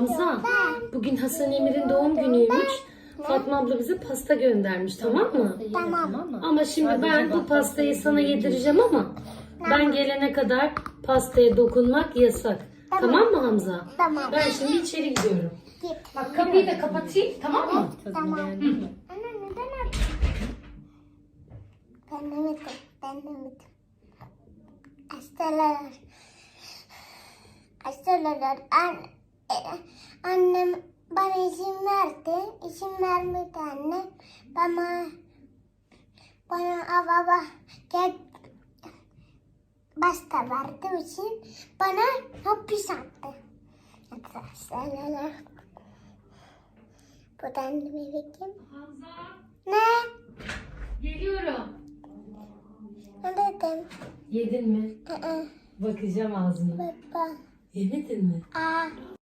Hamza, bugün Hasan Emir'in doğum günüymüş. Fatma abla bize pasta göndermiş tamam mı? Tamam. Ama şimdi Sadece ben bu pastayı sana yedireceğim ama ben gelene kadar pastaya dokunmak yasak. Tamam mı Hamza? Tamam. Ben şimdi içeri gidiyorum. Git. Bak kapıyı da kapatayım tamam mı? Tamam. Anne neden öyle? Ben de. Ben de. Hastalar. Hastalar. An, e, annem bana izin verdi. İzin vermedi anne. Bana bana baba gel basta verdiği için bana hapis attı. Hastalar. Buradan da bir bakayım. Hamza Ne? geliyorum. Ne dedim? Yedin mi? Aa, Bakacağım ağzına. baba. Yemedin mi? Aa,